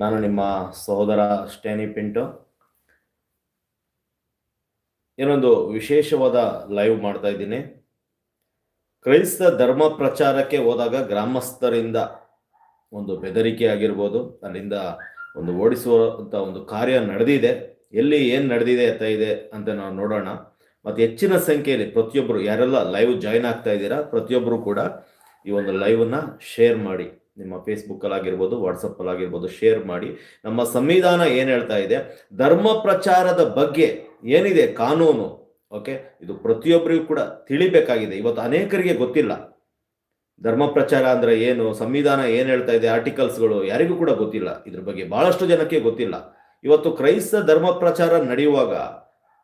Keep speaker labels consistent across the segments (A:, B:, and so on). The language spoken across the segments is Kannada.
A: ನಾನು ನಿಮ್ಮ ಸಹೋದರ ಸ್ಟೇನಿ ಪಿಂಟು. ಏನೊಂದು ವಿಶೇಷವಾದ ಲೈವ್ ಮಾಡ್ತಾ ಇದ್ದೀನಿ. ಕ್ರೈಸ್ತ ಧರ್ಮ ಪ್ರಚಾರಕ್ಕೆ ಹೋದಾಗ ಗ್ರಾಮಸ್ಥರಿಂದ ಒಂದು ಬೆದರಿಕೆ ಆಗಿರ್ಬೋದು, ಅಲ್ಲಿಂದ ಒಂದು ಓಡಿಸುವಂಥ ಒಂದು ಕಾರ್ಯ ನಡೆದಿದೆ. ಎಲ್ಲಿ ಏನು ನಡೆದಿದೆ ಅಂತ ಇದೆ ಅಂತ ನಾವು ನೋಡೋಣ. ಮತ್ತು ಹೆಚ್ಚಿನ ಸಂಖ್ಯೆಯಲ್ಲಿ ಪ್ರತಿಯೊಬ್ಬರು ಯಾರೆಲ್ಲ ಲೈವ್ ಜಾಯ್ನ್ ಆಗ್ತಾ ಇದ್ದೀರಾ ಪ್ರತಿಯೊಬ್ಬರು ಕೂಡ ಈ ಒಂದು ಲೈವನ್ನ ಶೇರ್ ಮಾಡಿ. ನಿಮ್ಮ ಫೇಸ್ಬುಕ್ಕಲ್ಲಿ ಆಗಿರ್ಬೋದು ವಾಟ್ಸಪ್ಪಲ್ಲಿ ಆಗಿರ್ಬೋದು ಶೇರ್ ಮಾಡಿ. ನಮ್ಮ ಸಂವಿಧಾನ ಏನು ಹೇಳ್ತಾ ಇದೆ? ಧರ್ಮ ಪ್ರಚಾರದ ಬಗ್ಗೆ ಏನಿದೆ? ಕಾನೂನು ಓಕೆ ಇದು ಪ್ರತಿಯೊಬ್ಬರಿಗೂ ಕೂಡ ತಿಳಿಬೇಕಾಗಿದೆ. ಇವತ್ತು ಅನೇಕರಿಗೆ ಗೊತ್ತಿಲ್ಲ. ಧರ್ಮ ಪ್ರಚಾರ ಅಂದ್ರೆ ಏನು? ಸಂವಿಧಾನ ಏನು ಹೇಳ್ತಾ ಇದೆ? ಆರ್ಟಿಕಲ್ಸ್ಗಳು ಯಾರಿಗೂ ಕೂಡ ಗೊತ್ತಿಲ್ಲ. ಇದ್ರ ಬಗ್ಗೆ ಬಹಳಷ್ಟು ಜನಕ್ಕೆ ಗೊತ್ತಿಲ್ಲ. ಇವತ್ತು ಕ್ರೈಸ್ತ ಧರ್ಮ ಪ್ರಚಾರ ನಡೆಯುವಾಗ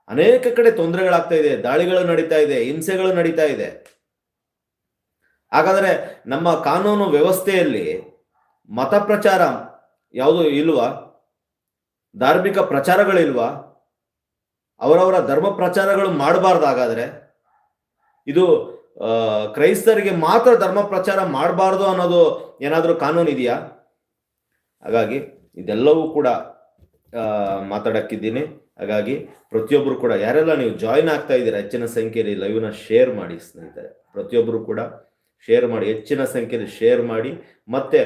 A: ಅನೇಕ ಕಡೆ ತೊಂದರೆಗಳಾಗ್ತಾ ಇದೆ. ದಾಳಿಗಳು ನಡೀತಾ ಇದೆ. ಹಿಂಸೆಗಳು ನಡೀತಾ ಇದೆ. ಹಾಗಾದ್ರೆ ನಮ್ಮ ಕಾನೂನು ವ್ಯವಸ್ಥೆಯಲ್ಲಿ ಮತ ಪ್ರಚಾರ ಯಾವುದು ಇಲ್ವಾ? ಧಾರ್ಮಿಕ ಪ್ರಚಾರಗಳಿಲ್ವಾ? ಅವರವರ ಧರ್ಮ ಪ್ರಚಾರಗಳು ಮಾಡಬಾರ್ದು ಹಾಗಾದ್ರೆ ಇದು ಕ್ರೈಸ್ತರಿಗೆ ಮಾತ್ರ ಧರ್ಮ ಪ್ರಚಾರ ಮಾಡಬಾರ್ದು ಅನ್ನೋದು ಏನಾದರೂ ಕಾನೂನು ಇದೆಯಾ? ಹಾಗಾಗಿ ಇದೆಲ್ಲವೂ ಕೂಡ ಮಾತಾಡಕ್ಕಿದ್ದೀನಿ. ಹಾಗಾಗಿ ಪ್ರತಿಯೊಬ್ಬರು ಕೂಡ, ಯಾರೆಲ್ಲ ನೀವು ಜಾಯಿನ್ ಆಗ್ತಾ ಇದ್ದೀರಾ, ಹೆಚ್ಚಿನ ಸಂಖ್ಯೆಯಲ್ಲಿ ಲೈವ್ನ ಶೇರ್ ಮಾಡಿ ಸ್ನೇಹಿತರೆ. ಪ್ರತಿಯೊಬ್ಬರು ಕೂಡ ಶೇರ್ ಮಾಡಿ, ಹೆಚ್ಚಿನ ಸಂಖ್ಯೆಯಲ್ಲಿ ಶೇರ್ ಮಾಡಿ, ಮತ್ತೆ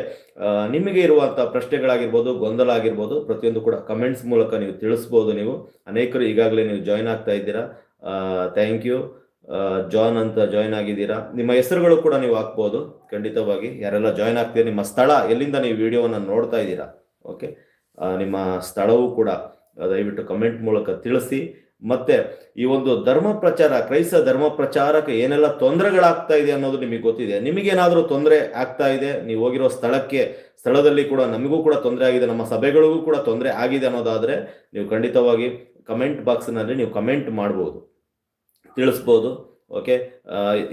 A: ನಿಮಗೆ ಇರುವಂಥ ಪ್ರಶ್ನೆಗಳಾಗಿರ್ಬೋದು, ಗೊಂದಲ ಆಗಿರ್ಬೋದು, ಪ್ರತಿಯೊಂದು ಕೂಡ ಕಮೆಂಟ್ಸ್ ಮೂಲಕ ನೀವು ತಿಳಿಸ್ಬೋದು ನೀವು. ಅನೇಕರು ಈಗಾಗಲೇ ನೀವು ಜಾಯ್ನ್ ಆಗ್ತಾ ಇದ್ದೀರಾ. ಥ್ಯಾಂಕ್ ಯು ಜಾನ್ ಅಂತ ಜಾಯ್ನ್ ಆಗಿದ್ದೀರಾ. ನಿಮ್ಮ ಹೆಸರುಗಳು ಕೂಡ ನೀವು ಹಾಕ್ಬೋದು, ಖಂಡಿತವಾಗಿ. ಯಾರೆಲ್ಲ ಜಾಯ್ನ್ ಆಗ್ತೀರಾ, ನಿಮ್ಮ ಸ್ಥಳ, ಎಲ್ಲಿಂದ ನೀವು ವಿಡಿಯೋವನ್ನು ನೋಡ್ತಾ ಇದ್ದೀರಾ ಓಕೆ ನಿಮ್ಮ ಸ್ಥಳವೂ ಕೂಡ ದಯವಿಟ್ಟು ಕಮೆಂಟ್ ಮೂಲಕ ತಿಳಿಸಿ. ಮತ್ತೆ ಈ ಒಂದು ಧರ್ಮ ಪ್ರಚಾರ, ಕ್ರೈಸ್ತ ಧರ್ಮ ಪ್ರಚಾರಕ್ಕೆ ಏನೆಲ್ಲ ತೊಂದರೆಗಳಾಗ್ತಾ ಇದೆ ಅನ್ನೋದು ನಿಮಗೆ ಗೊತ್ತಿದೆ. ನಿಮಗೇನಾದರೂ ತೊಂದರೆ ಆಗ್ತಾ ಇದೆ? ನೀವು ಹೋಗಿರೋ ಸ್ಥಳಕ್ಕೆ, ಸ್ಥಳದಲ್ಲಿ ಕೂಡ ನಮಗೂ ಕೂಡ ತೊಂದರೆ ಆಗಿದೆ, ನಮ್ಮ ಸಭೆಗಳಿಗೂ ಕೂಡ ತೊಂದರೆ ಆಗಿದೆ ಅನ್ನೋದಾದ್ರೆ ನೀವು ಖಂಡಿತವಾಗಿ ಕಮೆಂಟ್ ಬಾಕ್ಸ್ನಲ್ಲಿ ನೀವು ಕಮೆಂಟ್ ಮಾಡ್ಬೋದು. ತಿಳಿಸ್ಬೋದು, ಓಕೆ?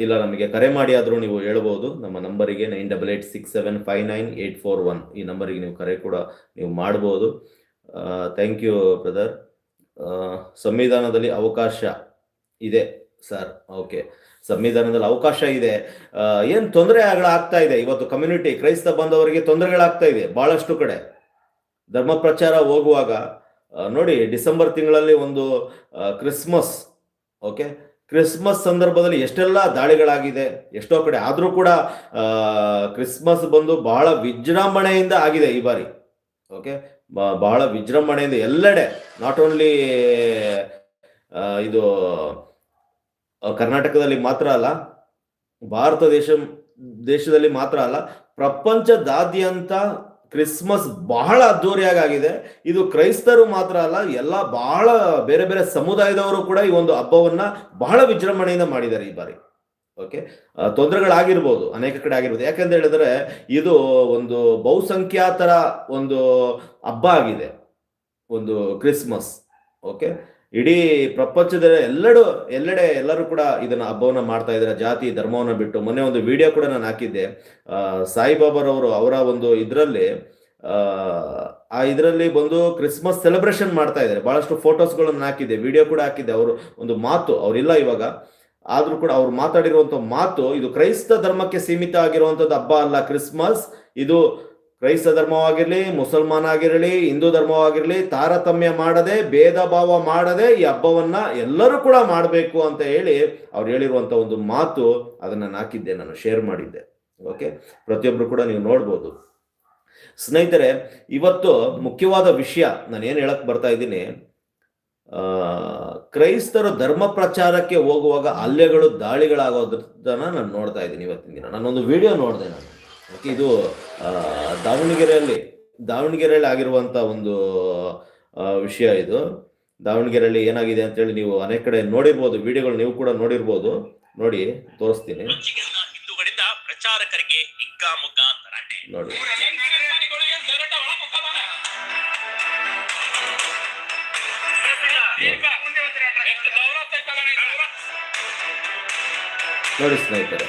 A: ಇಲ್ಲ ನಮಗೆ ಕರೆ ಮಾಡಿ ಆದರೂ ನೀವು ಹೇಳ್ಬೋದು. ನಮ್ಮ ನಂಬರಿಗೆ nine double eight six seven five nine eight four one ಈ ನಂಬರಿಗೆ ನೀವು ಕರೆ ಕೂಡ ನೀವು ಮಾಡ್ಬೋದು. Thank you brother. ಸಂವಿಧಾನದಲ್ಲಿ ಅವಕಾಶ ಇದೆ ಸರ್ ಓಕೆ ಸಂವಿಧಾನದಲ್ಲಿ ಅವಕಾಶ ಇದೆ. ಏನು ತೊಂದರೆ ಆಗ್ತಾ ಇದೆ? ಇವತ್ತು ಕಮ್ಯುನಿಟಿ ಕ್ರೈಸ್ತ ಬಂದವರಿಗೆ ತೊಂದರೆಗಳಾಗ್ತಾ ಇದೆ ಬಹಳಷ್ಟು ಕಡೆ. ಧರ್ಮ ಪ್ರಚಾರ ಹೋಗುವಾಗ ನೋಡಿ, ಡಿಸೆಂಬರ್ ತಿಂಗಳಲ್ಲಿ ಒಂದು ಕ್ರಿಸ್ಮಸ್ ಓಕೆ ಕ್ರಿಸ್ಮಸ್ ಸಂದರ್ಭದಲ್ಲಿ ಎಷ್ಟೆಲ್ಲ ದಾಳಿಗಳಾಗಿದೆ, ಎಷ್ಟೋ ಕಡೆ. ಆದರೂ ಕೂಡ ಕ್ರಿಸ್ಮಸ್ ಬಂದು ಬಹಳ ವಿಜೃಂಭಣೆಯಿಂದ ಆಗಿದೆ ಈ ಬಾರಿ ಓಕೆ ಬಹಳ ವಿಜೃಂಭಣೆಯಿಂದ ಎಲ್ಲೆಡೆ ನಾಟ್ ಓನ್ಲಿ ಇದು ಕರ್ನಾಟಕದಲ್ಲಿ ಮಾತ್ರ ಅಲ್ಲ, ಭಾರತ ದೇಶ, ದೇಶದಲ್ಲಿ ಮಾತ್ರ ಅಲ್ಲ, ಪ್ರಪಂಚದಾದ್ಯಂತ ಕ್ರಿಸ್ಮಸ್ ಬಹಳ ಅದ್ದೂರಿಯಾಗಿ ಆಗಿದೆ ಇದು ಕ್ರೈಸ್ತರು ಮಾತ್ರ ಅಲ್ಲ, ಎಲ್ಲ ಬಹಳ ಬೇರೆ ಬೇರೆ ಸಮುದಾಯದವರು ಕೂಡ ಈ ಒಂದು ಹಬ್ಬವನ್ನ ಬಹಳ ವಿಜೃಂಭಣೆಯಿಂದ ಮಾಡಿದ್ದಾರೆ ಈ ಬಾರಿ. ಓಕೆ ತೊಂದರೆಗಳಾಗಿರ್ಬೋದು, ಅನೇಕ ಕಡೆ ಆಗಿರ್ಬೋದು. ಯಾಕಂತ ಹೇಳಿದ್ರೆ ಇದು ಒಂದು ಬಹುಸಂಖ್ಯಾತರ ಒಂದು ಹಬ್ಬ ಆಗಿದೆ. ಒಂದು ಕ್ರಿಸ್ಮಸ್. ಓಕೆ ಇಡೀ ಪ್ರಪಂಚದ ಎಲ್ಲೆಡು, ಎಲ್ಲೆಡೆ ಎಲ್ಲರೂ ಕೂಡ ಇದನ್ನ ಹಬ್ಬವನ್ನ ಮಾಡ್ತಾ ಇದ್ದಾರೆ. ಜಾತಿ, ಧರ್ಮವನ್ನು ಬಿಟ್ಟು. ಮೊನ್ನೆ ಒಂದು ವಿಡಿಯೋ ಕೂಡ ನಾನು ಹಾಕಿದ್ದೆ. ಸಾಯಿಬಾಬಾರವರು ಅವರ ಒಂದು ಇದರಲ್ಲಿ, ಆ ಇದರಲ್ಲಿ ಬಂದು ಕ್ರಿಸ್ಮಸ್ ಸೆಲೆಬ್ರೇಷನ್ ಮಾಡ್ತಾ ಇದ್ದಾರೆ. ಬಹಳಷ್ಟು ಫೋಟೋಸ್ಗಳನ್ನು ಹಾಕಿದ್ದೆ. ವಿಡಿಯೋ ಕೂಡ ಹಾಕಿದ್ದೆ. ಅವರು ಒಂದು ಮಾತು, ಅವರಿಲ್ಲ ಇವಾಗ. ಆದ್ರೂ ಕೂಡ ಅವ್ರು ಮಾತಾಡಿರುವಂತ ಮಾತು, ಇದು ಕ್ರೈಸ್ತ ಧರ್ಮಕ್ಕೆ ಸೀಮಿತ ಆಗಿರುವಂಥದ್ದು ಹಬ್ಬ ಅಲ್ಲ, ಕ್ರಿಸ್ಮಸ್. ಇದು ಕ್ರೈಸ್ತ ಧರ್ಮವಾಗಿರಲಿ ಮುಸಲ್ಮಾನ ಆಗಿರಲಿ ಹಿಂದೂ ಧರ್ಮವಾಗಿರಲಿ, ತಾರತಮ್ಯ ಮಾಡದೆ ಭೇದ ಭಾವ ಮಾಡದೆ ಈ ಹಬ್ಬವನ್ನ ಎಲ್ಲರೂ ಕೂಡ ಮಾಡಬೇಕು ಅಂತ ಹೇಳಿ ಅವ್ರು ಹೇಳಿರುವಂತ ಒಂದು ಮಾತು, ಅದನ್ನ ನಾನು ಹಾಕಿದ್ದೆ, ನಾನು ಶೇರ್ ಮಾಡಿದ್ದೆ. ಓಕೆ? ಪ್ರತಿಯೊಬ್ಬರು ಕೂಡ ನೀವು ನೋಡ್ಬೋದು. ಸ್ನೇಹಿತರೆ, ಇವತ್ತು ಮುಖ್ಯವಾದ ವಿಷಯ ನಾನು ಏನು ಹೇಳಕ್ ಬರ್ತಾ ಇದ್ದೀನಿ ಕ್ರೈಸ್ತರು ಧರ್ಮ ಪ್ರಚಾರಕ್ಕೆ ಹೋಗುವಾಗ ಹಲ್ಲೆಗಳು ದಾಳಿಗಳಾಗೋದನ್ನ ನಾನು ನೋಡ್ತಾ ಇದ್ದೀನಿ ಇವತ್ತಿನ ದಿನ. ನಾನೊಂದು ವಿಡಿಯೋ ನೋಡಿದೆ ನಾನು. ಇದು ದಾವಣಗೆರೆಯಲ್ಲಿ ದಾವಣಗೆರೆಯಲ್ಲಿ ಆಗಿರುವಂತ ಒಂದು ವಿಷಯ ಇದು. ದಾವಣಗೆರೆಯಲ್ಲಿ ಏನಾಗಿದೆ ಅಂತ ಹೇಳಿ ನೀವು ಅನೇಕ ಕಡೆ ನೋಡಿರ್ಬೋದು ವಿಡಿಯೋಗಳು ನೀವು ಕೂಡ ನೋಡಿರ್ಬೋದು. ನೋಡಿ ತೋರಿಸ್ತೀನಿ. ನೋಡಿ. ನೋಡಿ ಸ್ನೇಹಿತರೆ.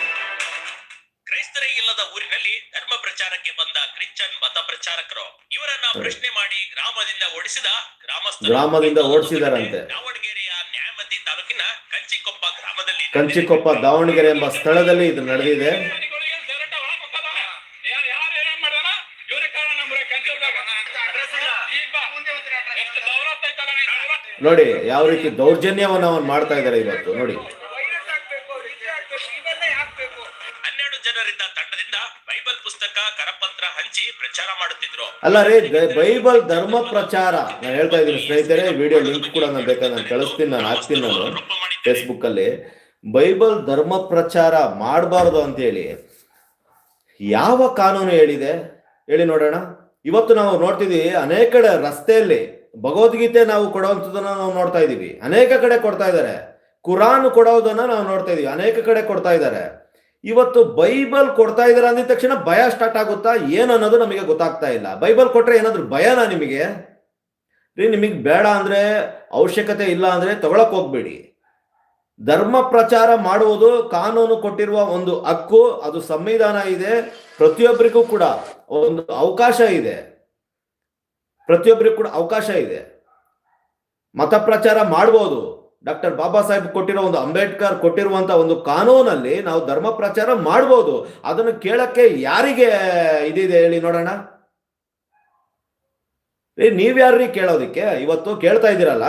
B: ಕ್ರೈಸ್ತರೇ ಇಲ್ಲದ ಊರಿನಲ್ಲಿ ಧರ್ಮ ಪ್ರಚಾರಕ್ಕೆ ಬಂದ ಕ್ರಿಶ್ಚಿಯನ್ ಮತ ಪ್ರಚಾರಕರು ಇವರನ್ನ ಪ್ರಶ್ನೆ ಮಾಡಿ ಗ್ರಾಮದಿಂದ ಓಡಿಸಿದ ಗ್ರಾಮಸ್ಥರು
A: ಗ್ರಾಮದಿಂದ ಓಡಿಸಿದಾರಂತೆ.
B: ದಾವಣಗೆರೆಯ ನ್ಯಾಯಮತಿ ತಾಲೂಕಿನ ಕಂಚಿಕೊಪ್ಪ ಗ್ರಾಮದಲ್ಲಿ
A: ಕಂಚಿಕೊಪ್ಪ ದಾವಣಗೆರೆ ಎಂಬ ಸ್ಥಳದಲ್ಲಿ ಇದು ನಡೆದಿದೆ. ನೋಡಿ ಯಾವ ರೀತಿ ದೌರ್ಜನ್ಯವನ್ನು ಅವನ್ ಮಾಡ್ತಾ ಇದ್ದಾರೆ ಇವತ್ತು ನೋಡಿ.
B: ಹನ್ನೆರಡು ಜನರಿಂದ ತಂಡದಿಂದ ಬೈಬಲ್ ಪುಸ್ತಕ ಕರಪತ್ರ ಹಂಚಿ ಪ್ರಚಾರ ಮಾಡುತ್ತಿದ್ರು.
A: ಅಲ್ಲ ರೀ ಬೈಬಲ್ ಧರ್ಮ ಪ್ರಚಾರ. ನಾನು ಹೇಳ್ತಾ ಇದ್ದೀನಿ ಸ್ನೇಹಿತರೆ ವಿಡಿಯೋ ಲಿಂಕ್ ಕೂಡ ನಾನು ಬೇಕಾದ್ರೆ ನಾನು ಕಳಿಸ್ತೀನಿ ನಾನು ಹಾಕ್ತೀನಿ ನಾನು ಫೇಸ್ಬುಕ್ ಅಲ್ಲಿ ಬೈಬಲ್ ಧರ್ಮ ಪ್ರಚಾರ ಮಾಡ್ಬಾರ್ದು ಅಂತ ಹೇಳಿ ಯಾವ ಕಾನೂನು ಹೇಳಿದೆ? ಹೇಳಿ ನೋಡೋಣ. ಇವತ್ತು ನಾವು ನೋಡ್ತಿದ್ದೀವಿ ಅನೇಕ ಕಡೆ ರಸ್ತೆಯಲ್ಲಿ ಭಗವದ್ಗೀತೆ ನಾವು ಕೊಡುವಂಥದ್ದನ್ನ ನಾವು ನೋಡ್ತಾ ಇದ್ದೀವಿ. ಅನೇಕ ಕಡೆ ಕೊಡ್ತಾ ಇದ್ದಾರೆ. ಕುರಾನ್ ಕೊಡೋದನ್ನ ನಾವು ನೋಡ್ತಾ ಇದೀವಿ ಅನೇಕ ಕಡೆ ಕೊಡ್ತಾ ಇದ್ದಾರೆ. ಇವತ್ತು ಬೈಬಲ್ ಕೊಡ್ತಾ ಇದ್ದಾರೆ ಅಂದಿದ ತಕ್ಷಣ ಭಯ ಸ್ಟಾರ್ಟ್ ಆಗುತ್ತಾ ಏನು ಅನ್ನೋದು ನಮಗೆ ಗೊತ್ತಾಗ್ತಾ ಇಲ್ಲ. ಬೈಬಲ್ ಕೊಟ್ರೆ ಏನಾದ್ರು ಭಯನಾ ನಿಮಗೆ? ರೀ, ನಿಮಗೆ ಬೇಡ ಅಂದ್ರೆ ಅವಶ್ಯಕತೆ ಇಲ್ಲ ಅಂದ್ರೆ ತಗೊಳಕ್ ಹೋಗ್ಬೇಡಿ. ಧರ್ಮ ಪ್ರಚಾರ ಮಾಡುವುದು ಕಾನೂನು ಕೊಟ್ಟಿರುವ ಒಂದು ಹಕ್ಕು, ಅದು ಸಂವಿಧಾನ ಇದೆ. ಪ್ರತಿಯೊಬ್ಬರಿಗೂ ಕೂಡ ಒಂದು ಅವಕಾಶ ಇದೆ. ಪ್ರತಿಯೊಬ್ಬರಿಗೂ ಕೂಡ ಅವಕಾಶ ಇದೆ. ಮತ ಪ್ರಚಾರ ಮಾಡ್ಬೋದು. ಡಾಕ್ಟರ್ ಬಾಬಾ ಸಾಹೇಬ್ ಕೊಟ್ಟಿರೋ ಒಂದು ಅಂಬೇಡ್ಕರ್ ಕೊಟ್ಟಿರುವಂತ ಒಂದು ಕಾನೂನಲ್ಲಿ ನಾವು ಧರ್ಮ ಪ್ರಚಾರ ಮಾಡ್ಬೋದು. ಅದನ್ನು ಕೇಳಕ್ಕೆ ಯಾರಿಗೆ ಇದಿದೆ ಹೇಳಿ ನೋಡೋಣ. ನೀವ್ಯಾರ್ರಿ ಕೇಳೋದಿಕ್ಕೆ? ಇವತ್ತು ಕೇಳ್ತಾ ಇದ್ದೀರಲ್ಲ.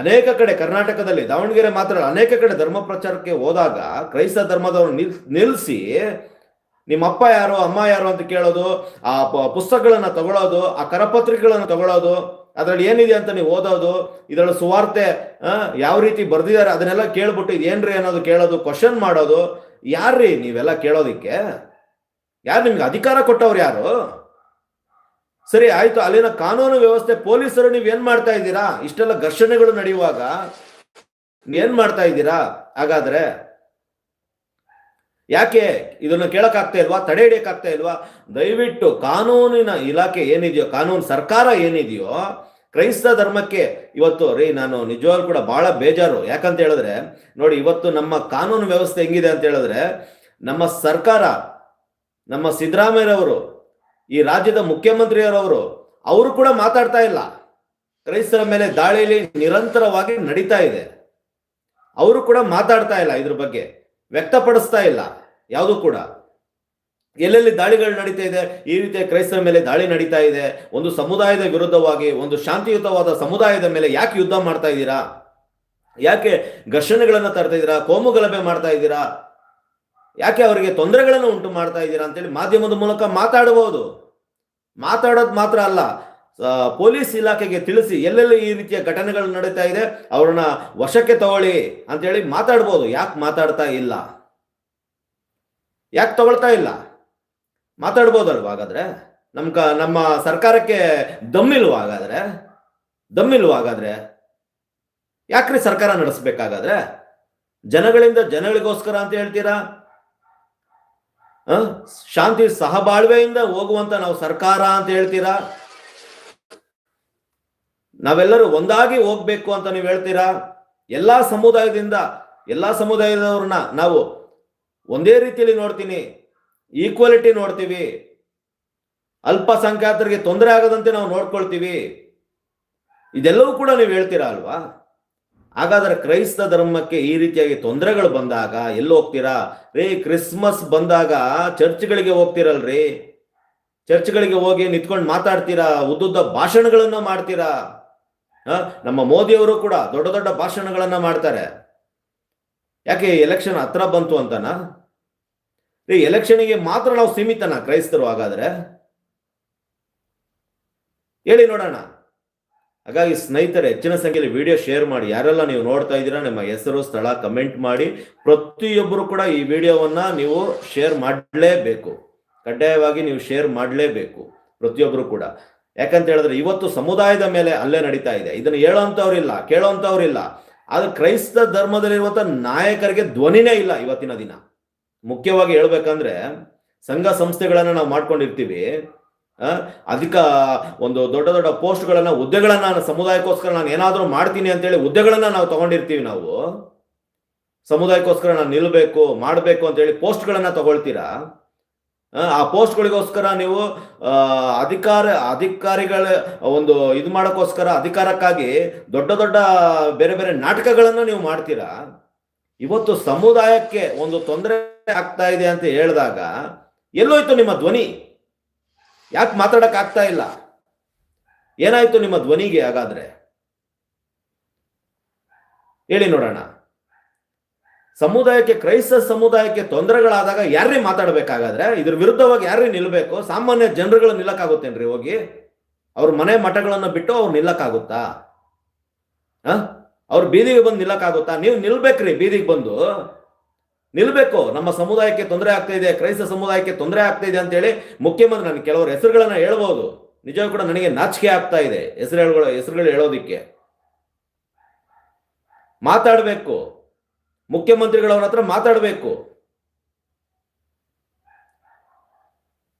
A: ಅನೇಕ ಕಡೆ ಕರ್ನಾಟಕದಲ್ಲಿ, ದಾವಣಗೆರೆ ಮಾತ್ರ ಅನೇಕ ಕಡೆ ಧರ್ಮ ಪ್ರಚಾರಕ್ಕೆ ಹೋದಾಗ ಕ್ರೈಸ್ತ ಧರ್ಮದವರು ನಿಲ್ ನಿಲ್ಲಿಸಿ ನಿಮ್ಮ ಅಪ್ಪ ಯಾರು, ಅಮ್ಮ ಯಾರು ಅಂತ ಕೇಳೋದು, ಆ ಪುಸ್ತಕಗಳನ್ನ ತಗೊಳ್ಳೋದು ಆ ಕರಪತ್ರಿಕೆಗಳನ್ನು ತಗೊಳ್ಳೋದು ಅದ್ರಲ್ಲಿ ಏನಿದೆ ಅಂತ ನೀವು ಓದೋದು, ಇದರಲ್ಲಿ ಸುವಾರ್ತೆ ಯಾವ ರೀತಿ ಬರ್ದಿದ್ದಾರೆ ಅದನ್ನೆಲ್ಲ ಕೇಳ್ಬಿಟ್ಟು ಇದೇನ್ರಿ ಅನ್ನೋದು ಕೇಳೋದು ಕ್ವಶನ್ ಮಾಡೋದು, ಯಾರ್ರಿ ನೀವೆಲ್ಲ ಕೇಳೋದಿಕ್ಕೆ? ಯಾರು ನಿಮ್ಗೆ ಅಧಿಕಾರ ಕೊಟ್ಟವ್ರು ಯಾರು? ಸರಿ, ಆಯ್ತು, ಅಲ್ಲಿನ ಕಾನೂನು ವ್ಯವಸ್ಥೆ ಪೊಲೀಸರು ನೀವ್ ಏನ್ ಮಾಡ್ತಾ ಇದ್ದೀರಾ? ಇಷ್ಟೆಲ್ಲ ಘರ್ಷಣೆಗಳು ನಡೆಯುವಾಗ ಏನ್ ಮಾಡ್ತಾ ಇದ್ದೀರಾ? ಹಾಗಾದ್ರೆ ಯಾಕೆ ಇದನ್ನು ಕೇಳಕ್ಕಾಗ್ತಾ ಇಲ್ವಾ? ತಡೆ ಹಿಡಿಯಕ್ಕಾಗ್ತಾ ಇಲ್ವಾ? ದಯವಿಟ್ಟು ಕಾನೂನಿನ ಇಲಾಖೆ ಏನಿದೆಯೋ, ಕಾನೂನು ಸರ್ಕಾರ ಏನಿದೆಯೋ, ಕ್ರೈಸ್ತ ಧರ್ಮಕ್ಕೆ ಇವತ್ತು, ರೀ, ನಾನು ನಿಜವಾಗ್ಲೂ ಕೂಡ ಬಹಳ ಬೇಜಾರು. ಯಾಕಂತ ಹೇಳಿದ್ರೆ, ನೋಡಿ, ಇವತ್ತು ನಮ್ಮ ಕಾನೂನು ವ್ಯವಸ್ಥೆ ಹೆಂಗಿದೆ ಅಂತ ಹೇಳಿದ್ರೆ, ನಮ್ಮ ಸರ್ಕಾರ, ನಮ್ಮ ಸಿದ್ದರಾಮಯ್ಯರವರು ಈ ರಾಜ್ಯದ ಮುಖ್ಯಮಂತ್ರಿಯವರವರು ಅವರು ಕೂಡ ಮಾತಾಡ್ತಾ ಇಲ್ಲ. ಕ್ರೈಸ್ತರ ಮೇಲೆ ದಾಳಿಯಲ್ಲಿ ನಿರಂತರವಾಗಿ ನಡೀತಾ ಇದೆ. ಅವರು ಕೂಡ ಮಾತಾಡ್ತಾ ಇಲ್ಲ ಇದ್ರ ಬಗ್ಗೆ, ವ್ಯಕ್ತಪಡಿಸ್ತಾ ಇಲ್ಲ, ಯಾವುದು ಕೂಡ. ಎಲ್ಲೆಲ್ಲಿ ದಾಳಿಗಳು ನಡೀತಾ ಇದೆ, ಈ ರೀತಿಯ ಕ್ರೈಸ್ತರ ಮೇಲೆ ದಾಳಿ ನಡೀತಾ ಇದೆ, ಒಂದು ಸಮುದಾಯದ ವಿರುದ್ಧವಾಗಿ, ಒಂದು ಶಾಂತಿಯುತವಾದ ಸಮುದಾಯದ ಮೇಲೆ ಯಾಕೆ ಯುದ್ಧ ಮಾಡ್ತಾ ಇದ್ದೀರಾ? ಯಾಕೆ ಘರ್ಷಣೆಗಳನ್ನು ತರ್ತಾ ಇದ್ದೀರಾ? ಕೋಮು ಗಲಭೆ ಮಾಡ್ತಾ ಇದ್ದೀರಾ? ಯಾಕೆ ಅವರಿಗೆ ತೊಂದರೆಗಳನ್ನು ಉಂಟು ಮಾಡ್ತಾ ಇದ್ದೀರಾ ಅಂತೇಳಿ ಮಾಧ್ಯಮದ ಮೂಲಕ ಮಾತಾಡಬಹುದು. ಮಾತಾಡೋದು ಮಾತ್ರ ಅಲ್ಲ ಪೊಲೀಸ್ ಇಲಾಖೆಗೆ ತಿಳಿಸಿ ಎಲ್ಲೆಲ್ಲಿ ಈ ರೀತಿಯ ಘಟನೆಗಳು ನಡೀತಾ ಇದೆ, ಅವ್ರನ್ನ ವಶಕ್ಕೆ ತಗೊಳ್ಳಿ ಅಂತೇಳಿ ಮಾತಾಡ್ಬೋದು. ಯಾಕೆ ಮಾತಾಡ್ತಾ ಇಲ್ಲ? ಯಾಕೆ ತಗೊಳ್ತಾ ಇಲ್ಲ? ಮಾತಾಡ್ಬೋದಲ್ವ ಹಾಗಾದ್ರೆ? ನಮ್ ಕ, ನಮ್ಮ ಸರ್ಕಾರಕ್ಕೆ ದಮ್ಮಿಲ್ವ ಹಾಗಾದ್ರೆ ದಮ್ಮಿಲ್ವ ಹಾಗಾದ್ರೆ ಯಾಕ್ರಿ ಸರ್ಕಾರ ನಡೆಸ್ಬೇಕಾಗಾದ್ರೆ? ಜನಗಳಿಂದ ಜನಗಳಿಗೋಸ್ಕರ ಅಂತ ಹೇಳ್ತೀರಾ? ಶಾಂತಿ ಸಹಬಾಳ್ವೆಯಿಂದ ಹೋಗುವಂತ ನಾವು ಸರ್ಕಾರ ಅಂತ ಹೇಳ್ತೀರಾ? ನಾವೆಲ್ಲರೂ ಒಂದಾಗಿ ಹೋಗ್ಬೇಕು ಅಂತ ನೀವು ಹೇಳ್ತೀರಾ? ಎಲ್ಲಾ ಸಮುದಾಯದಿಂದ, ಎಲ್ಲಾ ಸಮುದಾಯದವ್ರನ್ನ ನಾವು ಒಂದೇ ರೀತಿಯಲ್ಲಿ ನೋಡ್ತೀನಿ ಈಕ್ವಾಲಿಟಿ ನೋಡ್ತೀವಿ. ಅಲ್ಪಸಂಖ್ಯಾತರಿಗೆ ತೊಂದರೆ ಆಗದಂತೆ ನಾವು ನೋಡ್ಕೊಳ್ತೀವಿ. ಇದೆಲ್ಲವೂ ಕೂಡ ನೀವು ಹೇಳ್ತೀರಾ ಅಲ್ವಾ? ಹಾಗಾದ್ರೆ ಕ್ರೈಸ್ತ ಧರ್ಮಕ್ಕೆ ಈ ರೀತಿಯಾಗಿ ತೊಂದರೆಗಳು ಬಂದಾಗ ಎಲ್ಲಿ ಹೋಗ್ತೀರಾ? ರೇ, ಕ್ರಿಸ್ಮಸ್ ಬಂದಾಗ ಚರ್ಚ್ಗಳಿಗೆ ಹೋಗ್ತಿರಲ್ರಿ? ಚರ್ಚ್ಗಳಿಗೆ ಹೋಗಿ ನಿಂತ್ಕೊಂಡು ಮಾತಾಡ್ತೀರಾ? ಉದ್ದುದ್ದ ಭಾಷಣಗಳನ್ನ ಮಾಡ್ತೀರಾ? ನಮ್ಮ ಮೋದಿಯವರು ಕೂಡ ದೊಡ್ಡ ದೊಡ್ಡ ಭಾಷಣಗಳನ್ನ ಮಾಡ್ತಾರೆ. ಯಾಕೆ ಎಲೆಕ್ಷನ್ ಹತ್ರ ಬಂತು ಅಂತನಾ? ರೀ ಎಲೆಕ್ಷನ್ಗೆ ಮಾತ್ರ ನಾವು ಸೀಮಿತನ ಕ್ರೈಸ್ತರು ಹಾಗಾದ್ರೆ? ಹೇಳಿ ನೋಡೋಣ. ಹಾಗಾಗಿ ಸ್ನೇಹಿತರೆ, ಹೆಚ್ಚಿನ ಸಂಖ್ಯೆಯಲ್ಲಿ ವಿಡಿಯೋ ಶೇರ್ ಮಾಡಿ. ಯಾರೆಲ್ಲ ನೀವು ನೋಡ್ತಾ ಇದ್ದೀರಾ, ನಿಮ್ಮ ಹೆಸರು, ಸ್ಥಳ ಕಮೆಂಟ್ ಮಾಡಿ. ಪ್ರತಿಯೊಬ್ಬರು ಕೂಡ ಈ ವಿಡಿಯೋವನ್ನ ನೀವು ಶೇರ್ ಮಾಡಲೇಬೇಕು. ಕಡ್ಡಾಯವಾಗಿ ನೀವು ಶೇರ್ ಮಾಡಲೇಬೇಕು ಪ್ರತಿಯೊಬ್ಬರು ಕೂಡ. ಯಾಕಂತ ಹೇಳಿದ್ರೆ, ಇವತ್ತು ಸಮುದಾಯದ ಮೇಲೆ ಅಲ್ಲೇ ನಡೀತಾ ಇದೆ. ಇದನ್ನು ಹೇಳೋಂಥವ್ರಿಲ್ಲ ಕೇಳೋಂಥವ್ರಿಲ್ಲ ಆದ್ರೆ ಕ್ರೈಸ್ತ ಧರ್ಮದಲ್ಲಿರುವಂಥ ನಾಯಕರಿಗೆ ಧ್ವನಿನೇ ಇಲ್ಲ ಇವತ್ತಿನ ದಿನ. ಮುಖ್ಯವಾಗಿ ಹೇಳ್ಬೇಕಂದ್ರೆ, ಸಂಘ ಸಂಸ್ಥೆಗಳನ್ನು ನಾವು ಮಾಡ್ಕೊಂಡಿರ್ತೀವಿ. ಅಧಿಕ ಒಂದು ದೊಡ್ಡ ದೊಡ್ಡ ಪೋಸ್ಟ್ಗಳನ್ನು ಹುದ್ದೆಗಳನ್ನು ನಾನು ಸಮುದಾಯಕ್ಕೋಸ್ಕರ ನಾನು ಏನಾದರೂ ಮಾಡ್ತೀನಿ ಅಂತೇಳಿ ಹುದ್ದೆಗಳನ್ನು ನಾವು ತಗೊಂಡಿರ್ತೀವಿ ನಾವು. ಸಮುದಾಯಕ್ಕೋಸ್ಕರ ನಾನು ನಿಲ್ಲಬೇಕು ಮಾಡಬೇಕು ಅಂತೇಳಿ ಪೋಸ್ಟ್ಗಳನ್ನು ತಗೊಳ್ತೀರಾ? ಆ, ಪೋಸ್ಟ್ಗಳಿಗೋಸ್ಕರ ನೀವು ಅಧಿಕಾರ ಅಧಿಕಾರಿಗಳ ಒಂದು ಇದು ಮಾಡೋಕ್ಕೋಸ್ಕರ ಅಧಿಕಾರಕ್ಕಾಗಿ ದೊಡ್ಡ ದೊಡ್ಡ ಬೇರೆ ಬೇರೆ ನಾಟಕಗಳನ್ನು ನೀವು ಮಾಡ್ತೀರಾ? ಇವತ್ತು ಸಮುದಾಯಕ್ಕೆ ಒಂದು ತೊಂದರೆ ಆಗ್ತಾ ಇದೆ ಅಂತ ಹೇಳಿದಾಗ ಎಲ್ಲೋಯ್ತು ನಿಮ್ಮ ಧ್ವನಿ? ಯಾಕೆ ಮಾತಾಡಕ್ ಆಗ್ತಾ ಇಲ್ಲ? ಏನಾಯ್ತು ನಿಮ್ಮ ಧ್ವನಿಗೆ ಹಾಗಾದ್ರೆ? ಹೇಳಿ ನೋಡೋಣ. ಸಮುದಾಯಕ್ಕೆ, ಕ್ರೈಸ್ತ ಸಮುದಾಯಕ್ಕೆ ತೊಂದರೆಗಳಾದಾಗ ಯಾರೇ ಮಾತಾಡ್ಬೇಕಾಗಾದ್ರೆ? ಇದ್ರ ವಿರುದ್ಧವಾಗಿ ಯಾರೇ ನಿಲ್ಬೇಕು? ಸಾಮಾನ್ಯ ಜನರುಗಳು ನಿಲ್ಲಕ್ಕಾಗುತ್ತೇನ್ರಿ ಹೋಗಿ? ಅವ್ರ ಮನೆ ಮಠಗಳನ್ನು ಬಿಟ್ಟು ಅವ್ರು ನಿಲ್ಲಕ್ಕಾಗುತ್ತಾ? ಅವ್ರ ಬೀದಿಗೆ ಬಂದು ನಿಲ್ಲಕ್ಕಾಗುತ್ತಾ? ನೀವು ನಿಲ್ಬೇಕ್ರಿ ಬೀದಿಗೆ ಬಂದು. ನಿಲ್ಬೇಕು. ನಮ್ಮ ಸಮುದಾಯಕ್ಕೆ ತೊಂದರೆ ಆಗ್ತಾ ಇದೆ, ಕ್ರೈಸ್ತ ಸಮುದಾಯಕ್ಕೆ ತೊಂದರೆ ಆಗ್ತಾ ಇದೆ ಅಂತೇಳಿ ಮುಖ್ಯಮಂತ್ರಿ ನಾನು ಕೆಲವರು ಹೆಸರುಗಳನ್ನ ಹೇಳ್ಬೋದು. ನಿಜವೂ ಕೂಡ ನನಗೆ ನಾಚಿಕೆ ಆಗ್ತಾ ಇದೆ ಹೆಸರುಗಳು ಹೆಸರುಗಳು ಹೇಳೋದಿಕ್ಕೆ. ಮಾತಾಡಬೇಕು. ಮುಖ್ಯಮಂತ್ರಿಗಳವ್ರ ಹತ್ರ ಮಾತಾಡಬೇಕು.